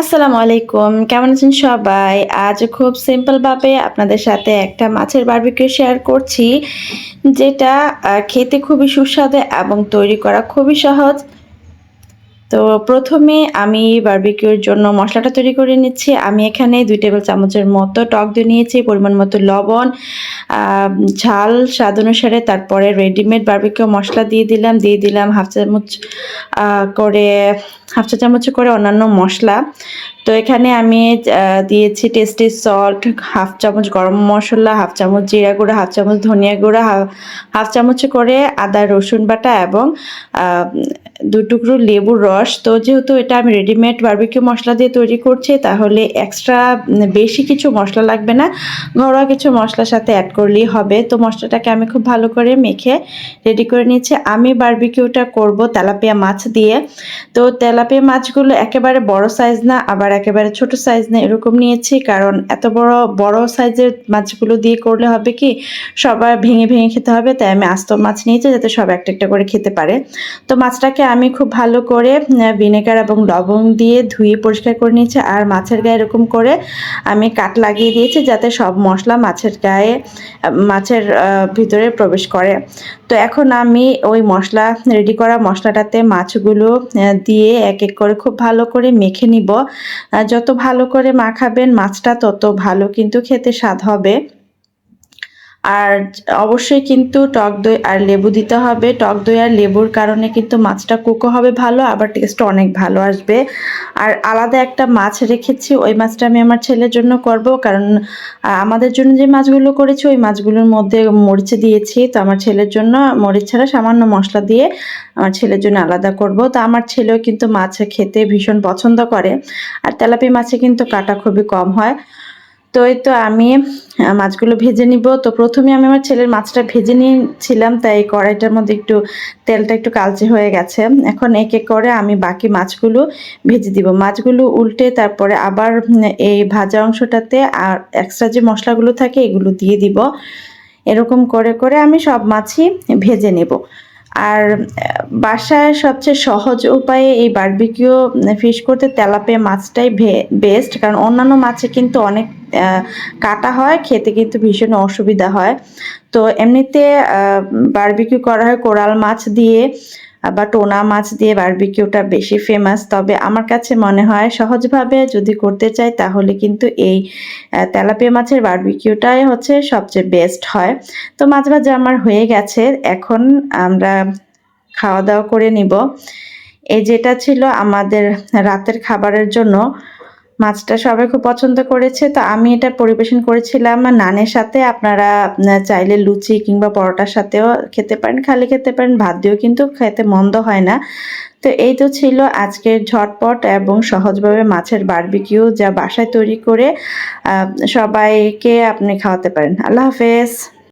আসসালামু আলাইকুম। কেমন আছেন সবাই? আজ খুব সিম্পলভাবে আপনাদের সাথে একটা মাছের বারবিকিউ শেয়ার করছি, যেটা খেতে খুবই সুস্বাদু এবং তৈরি করা খুবই সহজ। তো প্রথমে আমি বারবিকিউর জন্য মশলাটা তৈরি করে নিচ্ছি। আমি এখানে দুই টেবিল চামচের মতো টক দই নিয়েছি, পরিমাণ মতো লবণ ঝাল, স্বাদ অনুসারে তারপরে রেডিমেড বারবিকিউ মশলা দিয়ে দিলাম। দিয়ে দিলাম হাফ চামচ করে, হাফ চা চামচ করে অন্যান্য মশলা। তো এখানে আমি দিয়েছি টেস্টি সল্ট হাফ চামচ গরম মশলা, হাফ চামচ জিরা গুঁড়া, হাফ চামচ ধনিয়া গুঁড়া হাফ চামচ করে আদা রসুন বাটা এবং দু টুকরো লেবুর রস তো যেহেতু এটা আমি রেডিমেড বার্বিকিউ মশলা দিয়ে তৈরি করছি, তাহলে এক্সট্রা বেশি কিছু মশলা লাগবে না। ঘরোয়া কিছু মশলার সাথে অ্যাড করলেই হবে। তো মশলাটাকে আমি খুব ভালো করে মেখে রেডি করে নিচ্ছি আমি বারবিকিউটা করব তেলাপিয়া মাছ দিয়ে। তো তেলাপিয়া মাছগুলো একেবারে বড় সাইজ না, আবার একেবারে ছোট সাইজ না, এরকম নিয়েছি। কারণ এত বড় বড় সাইজের মাছগুলো দিয়ে করলে হবে কি, সবার ভেঙে ভেঙে খেতে হবে। তাই আমি আস্ত মাছ নিয়েছি যাতে সব একটা একটা করে খেতে পারে। তো মাছটাকে আমি খুব ভালো করে ভিনেগার এবং লবণ দিয়ে ধুয়ে পরিষ্কার করে নিয়েছি। আর মাছের গায়ে এরকম করে আমি কাট লাগিয়ে দিয়েছি যাতে সব মশলা মাছের গায়ে, মাছের ভিতরে প্রবেশ করে। তো এখন আমি ওই মশলা রেডি করা মশলাটাতে মাছগুলো দিয়ে এক এক করে খুব ভালো করে মেখে নিব। যত ভালো করে মাখাবেন মাছটা তত ভালো কিন্তু খেতে স্বাদ হবে। আর অবশ্যই কিন্তু টক দই আর লেবু দিতে হবে। টক দই আর লেবুর কারণে কিন্তু মাছটা কুকো হবে ভালো, আবার টেস্টটা অনেক ভালো আসবে। আর আলাদা একটা মাছ রেখেছি, ওই মাছটা আমি আমার ছেলের জন্য করব, কারণ আমাদের জন্য যে মাছগুলো করেছি, ওই মাছগুলোর মধ্যে মরিচ দিয়েছি, তো আমার ছেলের জন্য মরিচ ছাড়া সামান্য মশলা দিয়ে আমার ছেলের জন্য আলাদা করব। তো আমার ছেলেও কিন্তু মাছ খেতে ভীষণ পছন্দ করে, আর তেলাপি মাছে কিন্তু কাটা খুবই কম হয়। তো এই তো আমি মাছগুলো ভেজে নিব। তো প্রথমে আমি আমার ছেলের মাছটা ভেজে নিয়েছিলাম, তাই কড়াইটার মধ্যে একটু তেলটা একটু কালচে হয়ে গেছে। এখন এক এক করে আমি বাকি মাছগুলো ভেজে দিব। মাছগুলো উল্টে তারপরে আবার এই ভাজা অংশটাতে আর এক্সট্রা যে মশলাগুলো থাকে, এগুলো দিয়ে দিব। এরকম করে করে আমি সব মাছই ভেজে নেব। আর বাসায় সবচেয়ে সহজ উপায়ে এই বারবিকিউ ফিশ করতে তেলাপিয়া মাছটাই বেস্ট কারণ অন্যান্য মাছে কিন্তু অনেক কাটা হয়, খেতে কিন্তু ভীষণ অসুবিধা হয়। তো এমনিতে বার্বিকিউ করা হয় কোরাল মাছ দিয়ে। বা টোনা মাছ দিয়ে বারবিকিউটা বেশি ফেমাস তবে আমার কাছে মনে হয় সহজভাবে যদি করতে চাই তাহলে কিন্তু এই তেলাপিয়া মাছের বারবিকিউটাই হচ্ছে সবচেয়ে বেস্ট হয়। তো মাছ ভাজা আমার হয়ে গেছে, এখন আমরা খাওয়া দাওয়া করে নিব। এই যেটা ছিল আমাদের রাতের খাবারের জন্য মাছটা সবাই খুব পছন্দ করেছে, তো আমি এটা পরিবেশন করেছিলাম। নানের সাথে আপনারা চাইলে লুচি কিংবা পরোটার সাথেও খেতে পারেন, খালি খেতে পারেন, ভাত দিয়েও কিন্তু খেতে মন্দ হয় না। তো এই তো ছিল আজকের ঝটপট এবং সহজভাবে মাছের বারবিকিউ যা বাসায় তৈরি করে সবাইকে আপনি খাওয়াতে পারেন। আল্লাহ হাফেজ।